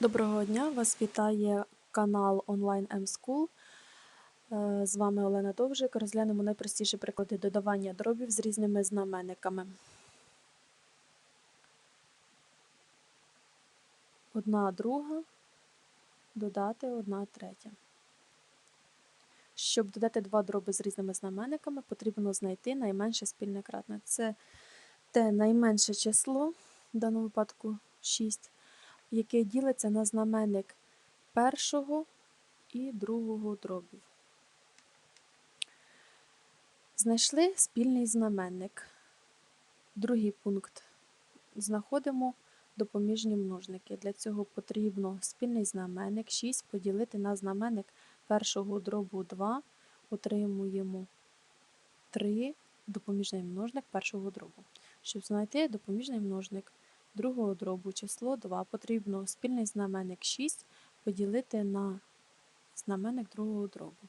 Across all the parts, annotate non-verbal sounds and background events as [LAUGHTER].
Доброго дня! Вас вітає канал Online M-School. Е, З вами Олена Довжик. Розглянемо найпростіші приклади додавання дробів з різними знаменниками. Одна друга додати одна третя. Щоб додати два дроби з різними знаменниками, потрібно знайти найменше спільне кратне. Це те найменше число, в даному випадку 6, яке ділиться на знаменник першого і другого дробів. Знайшли спільний знаменник. Другий пункт. Знаходимо допоміжні множники. Для цього потрібно спільний знаменник 6 поділити на знаменник першого дробу 2, отримуємо 3 допоміжний множник першого дробу. Щоб знайти допоміжний множник другого дробу число 2, потрібно спільний знаменник 6 поділити на знаменник другого дробу.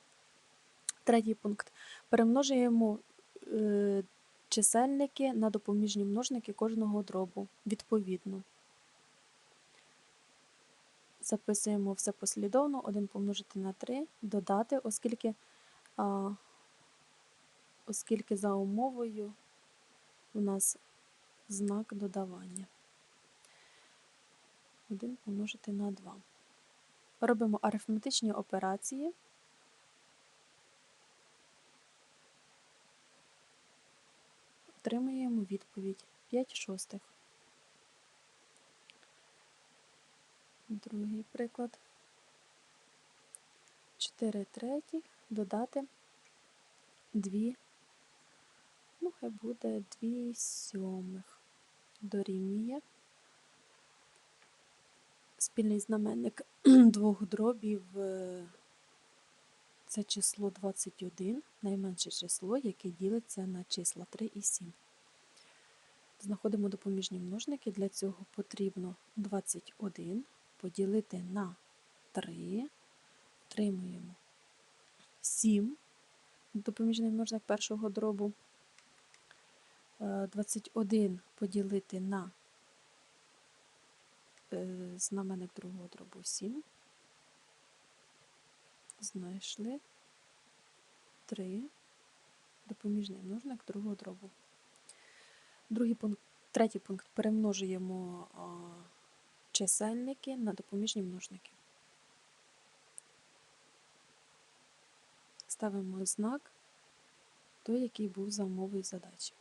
Третій пункт. Перемножуємо е, чисельники на допоміжні множники кожного дробу відповідно. Записуємо все послідовно, 1 помножити на 3, додати, оскільки, а, оскільки за умовою у нас знак додавання. 1 помножити на 2. Робимо арифметичні операції. Отримуємо відповідь 5 шостих. Другий приклад. 4 третіх додати 2, ну, хай буде 2 сьомих. Дорівнює спільний знаменник [CLEARS THROAT] двох дробів е, це число 21, найменше число, яке ділиться на числа 3 і 7. Знаходимо допоміжні множники. Для цього потрібно 21 поділити на 3, отримуємо 7, допоміжний множник першого дробу. 21 поділити на е, знаменник другого дробу 7. Знайшли 3 допоміжний множник другого дробу. Другий пункт, третій пункт перемножуємо чисельники на допоміжні множники. Ставимо знак той, який був за умовою задачі.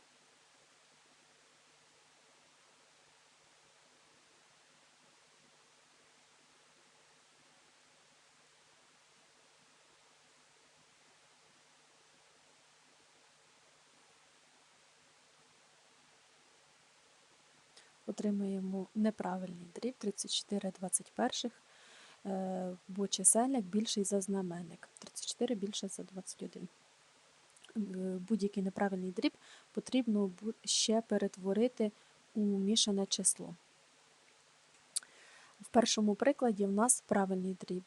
Отримаємо неправильний дріб 34 21, е, бо чисельник більший за знаменник. 34 більше за 21. Е, будь-який неправильний дріб потрібно ще перетворити у мішане число. В першому прикладі в нас правильний дріб,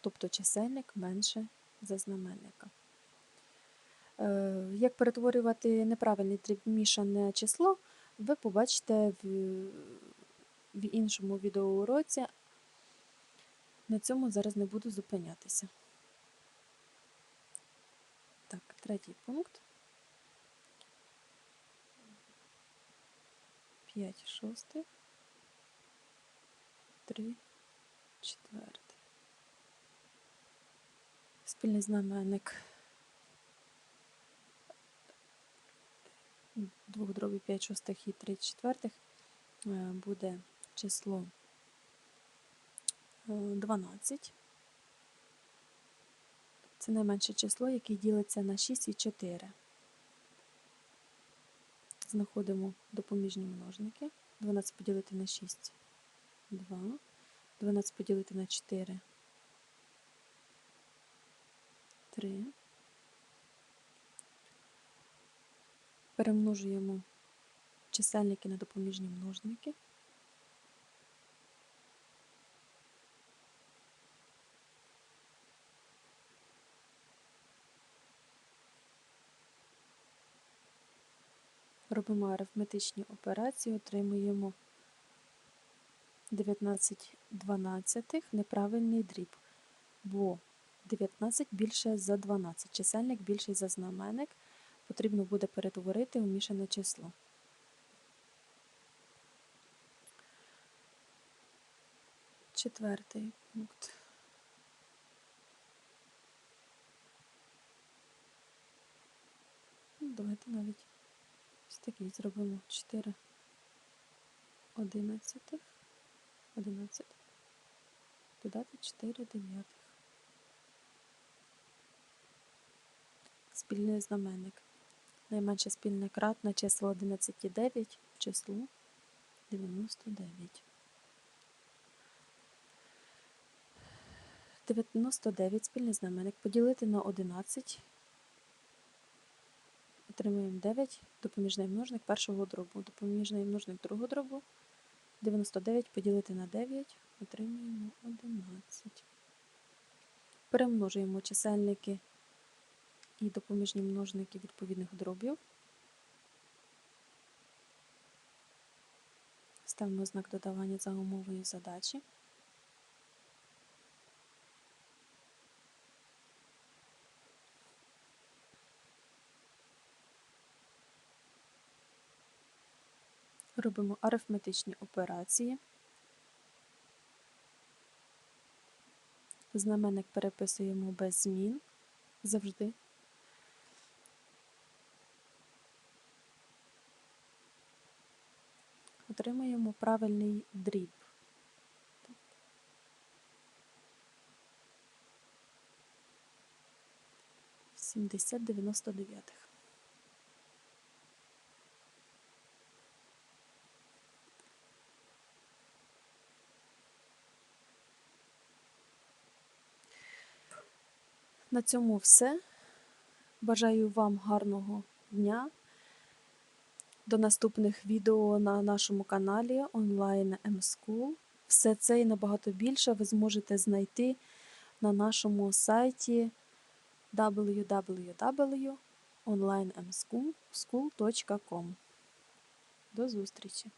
тобто чисельник менше за знаменника. Е, як перетворювати неправильний дріб в мішане число, ви побачите в, в іншому відеоуроці. На цьому зараз не буду зупинятися. Так, третій пункт. 5 шостих, 3 четвертих. Спільний знаменник двох дробів 5 шостих і 3 четвертих е, буде число 12. Це найменше число, яке ділиться на 6 і 4. Знаходимо допоміжні множники. 12 поділити на 6 2. 12 поділити на 4 3. Перемножуємо чисельники на допоміжні множники. Робимо арифметичні операції, отримуємо 19 дванадцятих неправильний дріб, бо 19 більше за 12. Чисельник більший за знаменник. Потрібно буде перетворити у мішане число. Четвертий пункт. Ну, Давайте навіть ось такий зробимо 4 одинадцятих. 11. Додати 4 дев'ятих. Спільний знаменник. Найменше спільне кратне число 11,9 числу 99. 99 спільний знаменник поділити на 11. Отримуємо 9 допоміжний множник першого дробу. Допоміжний множник другого дробу 99 поділити на 9 отримуємо 11. Перемножуємо чисельники і допоміжні множники відповідних дробів. Ставимо знак додавання за умовою задачі. Робимо арифметичні операції. Знаменник переписуємо без змін завжди. Отримуємо правильний дріб. Сімдесят дев'яносто дев'ятих. На цьому все. Бажаю вам гарного дня. До наступних відео на нашому каналі Online M-School. Все це і набагато більше ви зможете знайти на нашому сайті www.onlinemschool.com. До зустрічі!